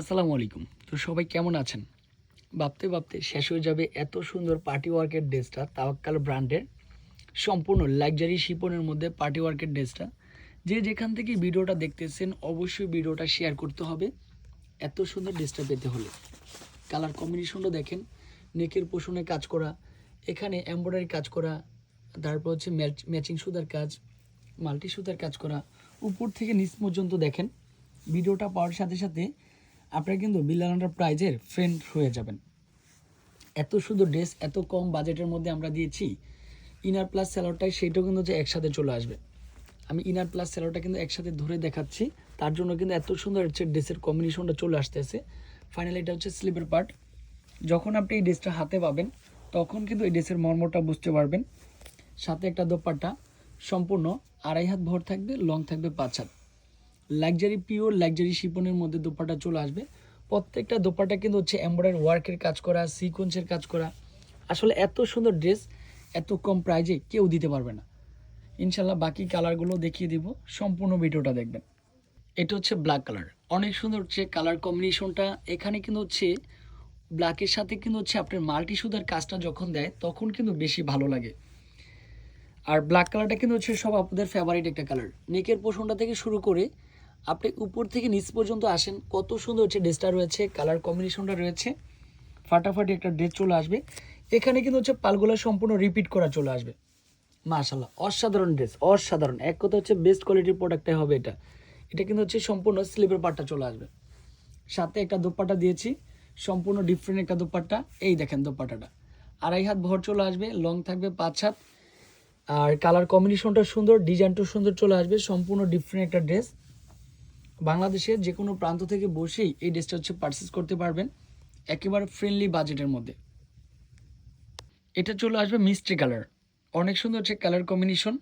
আসসালামু আলাইকুম। তো সবাই কেমন আছেন? ভাবতে ভাবতে শেষ হয়ে যাবে এত সুন্দর পার্টি ওয়ার্কের ড্রেসটা, তাওয়াক্কাল ব্র্যান্ডের। সম্পূর্ণ লাক্সারি শিপনের মধ্যে পার্টি ওয়ার্কের ড্রেসটা। যে যেখান থেকে ভিডিওটা দেখতেছেন, অবশ্যই ভিডিওটা শেয়ার করতে হবে। এত সুন্দর ড্রেসটা পেতে হলে। কালার কম্বিনেশনটা দেখেন, নেকের পোষণে কাজ করা, এখানে এমব্রয়ডারি কাজ করা, তারপর হচ্ছে ম্যাচিং সুতার কাজ, মাল্টি সুতার কাজ করা, উপর থেকে নিচ পর্যন্ত দেখেন। ভিডিওটা পাওয়ার সাথে সাথে আপনারা কিন্তু বিল্লানার প্রাইজের ফ্রেন্ড হয়ে যাবেন। এত সুন্দর ড্রেস এত কম বাজেটের মধ্যে আমরা দিয়েছি। ইনার প্লাস স্যালোডটাই সেইটাও কিন্তু যে একসাথে চলে আসবে। আমি ইনার প্লাস স্যালোডটা কিন্তু একসাথে ধরে দেখাচ্ছি। তার জন্য কিন্তু এত সুন্দর হচ্ছে ড্রেসের কম্বিনেশনটা চলে আসতেছে। ফাইনালি এটা হচ্ছে স্লিপের পার্ট যখন আপনি এই ড্রেসটা হাতে পাবেন, তখন কিন্তু এই ড্রেসের মর্মটা বুঝতে পারবেন। সাথে একটা দোপাট্টা, সম্পূর্ণ আড়াই হাত ভর থাকবে লং থাকবে পাঁচ হাত। লাক্সারি পিওর লাক্সারি শিপনের মধ্যে দোপাটা চলে আসবে। প্রত্যেকটা দোপাটা কিন্তু হচ্ছে এমব্রয়ডারি ওয়ার্কের কাজ করা সিকোয়েন্সের কাজ করা। আসলে এত সুন্দর ড্রেস এত কম প্রাইজে কেউ দিতে পারবে না। ইনশাল্লাহ বাকি কালারগুলো দেখিয়ে দিব, সম্পূর্ণ ভিডিওটা দেখবেন। এটা হচ্ছে ব্ল্যাক কালার অনেক সুন্দর হচ্ছে কালার কম্বিনেশনটা এখানে কিন্তু হচ্ছে ব্ল্যাকের সাথে কিন্তু হচ্ছে আপনার মাল্টি সুদার কাজটা যখন দেয়, তখন কিন্তু বেশি ভালো লাগে। আর ব্ল্যাক কালারটা কিন্তু হচ্ছে সব আপনাদের ফেভারিট একটা কালার নেকের পোষণটা থেকে শুরু করে আপনি উপর থেকে নিচ পর্যন্ত আসেন, কত সুন্দর হচ্ছে ড্রেসটা রয়েছে কালার কম্বিনেশনটা রয়েছে, ফাটাফাটি একটা ড্রেস চলে আসবে। এখানে কিন্তু হচ্ছে পালগুলো সম্পূর্ণ রিপিট করা চলে আসবে। মাশাল্লাহ অসাধারণ ড্রেস অসাধারণ। এক কথা হচ্ছে বেস্ট কোয়ালিটির প্রোডাক্টটাই হবে এটা। এটা কিন্তু হচ্ছে সম্পূর্ণ স্লিপের পাটটা চলে আসবে। সাথে একটা দোপাট্টা দিয়েছি, সম্পূর্ণ ডিফারেন্ট একটা দোপাট্টা। এই দেখেন দোপাট্টাটা। আড়াই হাত ভর চলে আসবে লং থাকবে পাঁচ হাত। আর কালার কম্বিনেশনটা সুন্দর ডিজাইনটা সুন্দর চলে আসবে, সম্পূর্ণ ডিফারেন্ট একটা ড্রেস বাংলাদেশের যে কোনো প্রান্ত থেকে বসেই এই ড্রেসটা হচ্ছে পারচেস করতে পারবেন, একেবারে ফ্রেন্ডলি বাজেটের মধ্যে। এটা চলে আসবে মিস্ট্রি কালার অনেক সুন্দর হচ্ছে কালার কম্বিনেশন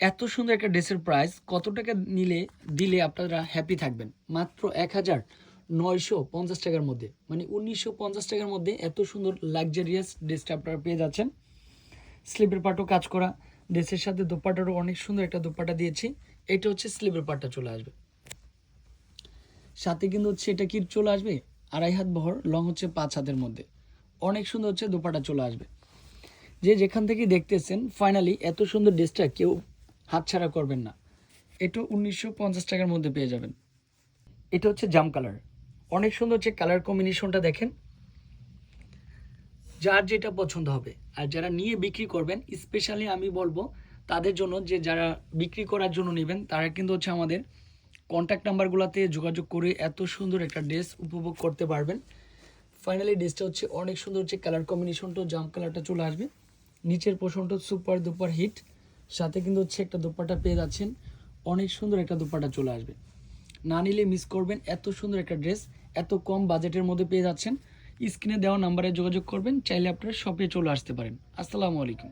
এত সুন্দর একটা ড্রেসের প্রাইস কত টাকা নিলে, দিলে আপনারা হ্যাপি থাকবেন? মাত্র এক হাজার নয়শো পঞ্চাশ টাকার মধ্যে। মানে উনিশশো পঞ্চাশ টাকার মধ্যে এত সুন্দর লাক্সারিয়াস ড্রেসটা আপনারা পেয়ে যাচ্ছেন। স্লিপের পাটও কাজ করা। ড্রেসের সাথে দোপাটারও অনেক সুন্দর একটা দোপাটা দিয়েছি। এটা হচ্ছে স্লিপের পাটটা চলে আসবে। সাথে কিন্তু হচ্ছে এটা কি চলে আসবে? আড়াই হাত বহর লং হচ্ছে পাঁচ হাতের মধ্যে। অনেক সুন্দর হচ্ছে দোপাটা চলে আসবে। যে যেখান থেকে দেখতেছেন ফাইনালি এত সুন্দর ড্রেসটা কেউ হাতছাড়া করবেন না। এটা উনিশশো পঞ্চাশ টাকার মধ্যে পেয়ে যাবেন। এটা হচ্ছে জাম কালার। অনেক সুন্দর হচ্ছে কালার কম্বিনেশনটা দেখেন। যার যেটা পছন্দ হবে। আর যারা নিয়ে বিক্রি করবেন স্পেশালি আমি বলব, তাদের জন্য যে যারা বিক্রি করার জন্য নেবেন, তারা কিন্তু হচ্ছে আমাদের কন্ট্যাক্ট নাম্বারগুলোতে যোগাযোগ করে এত সুন্দর একটা ড্রেস উপভোগ করতে পারবেন। ফাইনালি ড্রেসটা হচ্ছে অনেক সুন্দর হচ্ছে কালার কম্বিনেশনটাও জাম কালারটা চলে আসবে। নিচের পোষণটা সুপার দুপার হিট সাথে কিন্তু হচ্ছে একটা দোপাটা পেয়ে যাচ্ছেন। অনেক সুন্দর একটা দোপাটা চলে আসবে। না নিলে মিস করবেন, এত সুন্দর একটা ড্রেস এত কম বাজেটের মধ্যে পেয়ে যাচ্ছেন। স্ক্রিনে দেওয়া নাম্বারে যোগাযোগ করবেন, চাইলে আপনারা শপে চলে আসতে পারেন। আসসালামু আলাইকুম।